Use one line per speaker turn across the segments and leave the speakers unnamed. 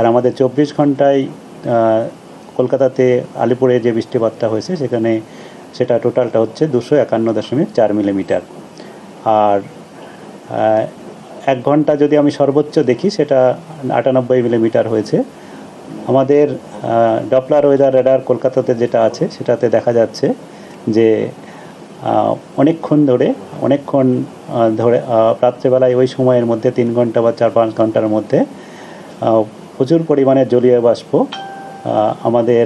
আর আমাদের চব্বিশ ঘন্টায় কলকাতাতে আলিপুরে যে বৃষ্টিপাতটা হয়েছে, সেখানে সেটা টোটালটা হচ্ছে দুশো একান্ন দশমিক চার মিলিমিটার। আর এক ঘণ্টা যদি আমি সর্বোচ্চ দেখি, সেটা আটানব্বই মিলিমিটার হয়েছে। আমাদের ডপলার ওয়েদার রেডার কলকাতাতে যেটা আছে, সেটাতে দেখা যাচ্ছে যে অনেকক্ষণ ধরে অনেকক্ষণ ধরে রাত্রেবেলায় ওই সময়ের মধ্যে তিন ঘণ্টা বা চার পাঁচ ঘণ্টার মধ্যে প্রচুর পরিমাণে জলীয় বাষ্প আমাদের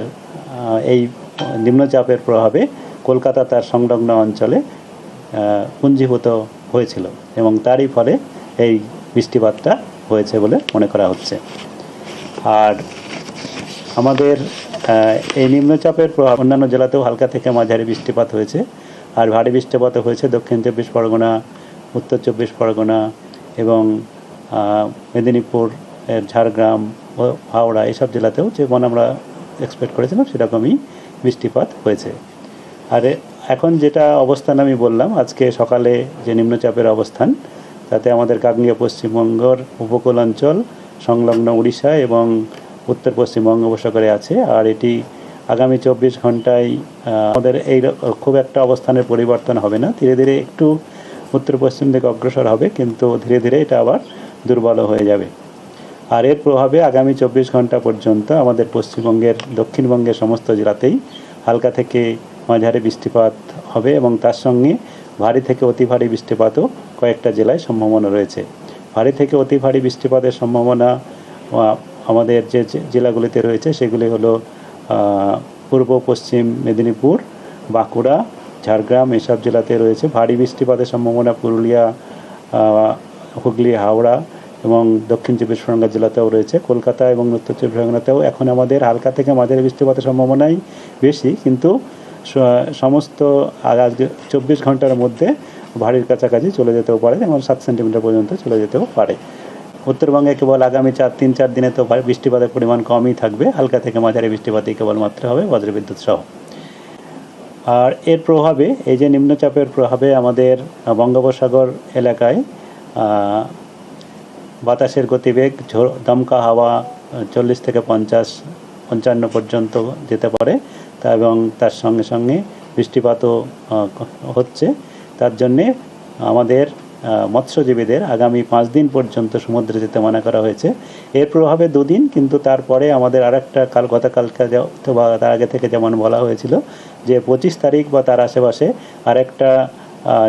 এই নিম্নচাপের প্রভাবে কলকাতা তার সংলগ্ন অঞ্চলে পুঞ্জীভূত হয়েছিল এবং তারই ফলে এই বৃষ্টিপাতটা হয়েছে বলে মনে করা হচ্ছে। আর আমাদের এই নিম্নচাপের প্রভাব অন্যান্য জেলাতেও হালকা থেকে মাঝারি বৃষ্টিপাত হয়েছে। আর ভারী বৃষ্টিপাত হয়েছে, দক্ষিণ চব্বিশ পরগনা, উত্তর চব্বিশ পরগনা এবং মেদিনীপুর ঝাড়গ্রাম হাওড়া এইসব জেলাতেও যেমন আমরা এক্সপেক্ট করেছিলাম, সেরকমই বৃষ্টিপাত হয়েছে। আর এখন যেটা অবস্থান আমি বললাম, আজকে সকালে যে নিম্নচাপের অবস্থান, তাতে আমাদের কাকনিয়া পশ্চিমবঙ্গর উপকূল অঞ্চল সংলগ্ন উড়িষ্যা এবং উত্তর পশ্চিম বঙ্গোপসাগরে আছে। আর এটি আগামী চব্বিশ ঘন্টায় আমাদের এই খুব একটা অবস্থানের পরিবর্তন হবে না। ধীরে ধীরে একটু উত্তর পশ্চিম দিকে অগ্রসর হবে, কিন্তু ধীরে ধীরে এটা আবার দুর্বল হয়ে যাবে। আর এর প্রভাবে আগামী চব্বিশ ঘণ্টা পর্যন্ত আমাদের পশ্চিমবঙ্গের, দক্ষিণবঙ্গের সমস্ত জেলাতেই হালকা থেকে মাঝারি বৃষ্টিপাত হবে এবং তার সঙ্গে ভারী থেকে অতি ভারী বৃষ্টিপাতও কয়েকটা জেলায় সম্ভাবনা রয়েছে। ভারী থেকে অতি ভারী বৃষ্টিপাতের সম্ভাবনা আমাদের যে জেলাগুলিতে রয়েছে সেগুলি হলো পূর্ব, পশ্চিম মেদিনীপুর, বাঁকুড়া, ঝাড়গ্রাম এসব জেলাতে রয়েছে। ভারী বৃষ্টিপাতের সম্ভাবনা, পুরুলিয়া হুগলি, হাওড়া এবং দক্ষিণ চব্বিশ পরগনা জেলাতেও রয়েছে। কলকাতা এবং উত্তর চব্বিশ পরগনাতেও এখন আমাদের হালকা থেকে মাঝারি বৃষ্টিপাতের সম্ভাবনাই বেশি। কিন্তু সমস্ত আজকে চব্বিশ ঘণ্টার মধ্যে ভারীর কাছাকাছি চলে যেতেও পারে। এবং সাত সেন্টিমিটার পর্যন্ত চলে যেতেও পারে। উত্তরবঙ্গে কেবল আগামী চার, তিন, চার দিনে তো বৃষ্টিপাতের পরিমাণ কমই থাকবে। হালকা থেকে মাঝারি বৃষ্টিপাতই কেবলমাত্র হবে বজ্রবিদ্যুৎ সহ। আর এর প্রভাবে, এই যে নিম্নচাপের প্রভাবে আমাদের বঙ্গোপসাগর এলাকায় বাতাসের গতিবেগ দমকা হাওয়া চল্লিশ থেকে পঞ্চাশ, পঞ্চান্ন পর্যন্ত যেতে পারে। তা এবং তার সঙ্গে সঙ্গে বৃষ্টিপাতও হচ্ছে। তার জন্যে আমাদের মৎস্যজীবীদের আগামী পাঁচ দিন পর্যন্ত সমুদ্রে যেতে মানা করা হয়েছে। এর প্রভাবে দুদিন, কিন্তু তারপরে আমাদের আরেকটা কাল, গতকালকে অথবা তার আগে থেকে যেমন বলা হয়েছিল, যে পঁচিশ তারিখ বা তার আশেপাশে আরেকটা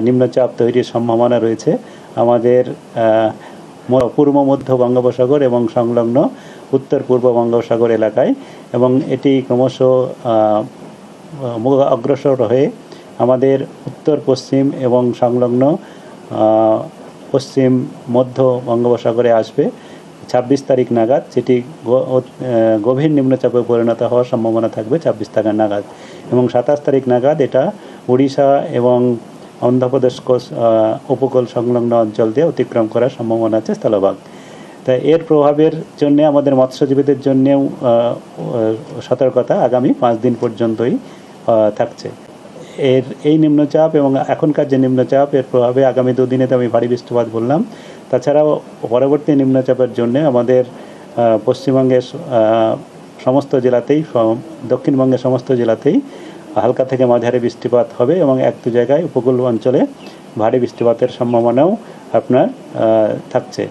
নিম্নচাপ তৈরির সম্ভাবনা রয়েছে। আমাদের পূর্ব, মধ্য বঙ্গোপসাগর এবং সংলগ্ন উত্তর, পূর্ব বঙ্গোপসাগর এলাকায় এবং এটি ক্রমশ অগ্রসর হয়ে আমাদের উত্তর, পশ্চিম এবং সংলগ্ন পশ্চিম, মধ্য বঙ্গোপসাগরে আসবে। ছাব্বিশ তারিখ নাগাদ যেটি গভীর নিম্নচাপে পরিণত হওয়ার সম্ভাবনা থাকবে ছাব্বিশ তারিখ নাগাদ এবং সাতাশ তারিখ নাগাদ এটা উড়িষ্যা এবং অন্ধ্রপ্রদেশ উপকূল সংলগ্ন অঞ্চল দিয়ে অতিক্রম করার সম্ভাবনা আছে স্থলভাগ। তাই এর প্রভাবের জন্য আমাদের মৎস্যজীবীদের জন্যেও সতর্কতা আগামী পাঁচ দিন পর্যন্তই থাকছে। এর এই নিম্নচাপ এবং এখনকার যে নিম্নচাপ, এর প্রভাবে আগামী দুদিনে তো আমি ভারী বৃষ্টিপাত বললাম। তাছাড়াও পরবর্তী নিম্নচাপের জন্য আমাদের পশ্চিমবঙ্গের সমস্ত জেলাতেই দক্ষিণবঙ্গের সমস্ত জেলাতেই হালকা থেকে মাঝারি বৃষ্টিপাত হবে এবং এক দু জায়গায় উপকূল অঞ্চলে ভারী বৃষ্টিপাতের সম্ভাবনাও আপনার থাকছে।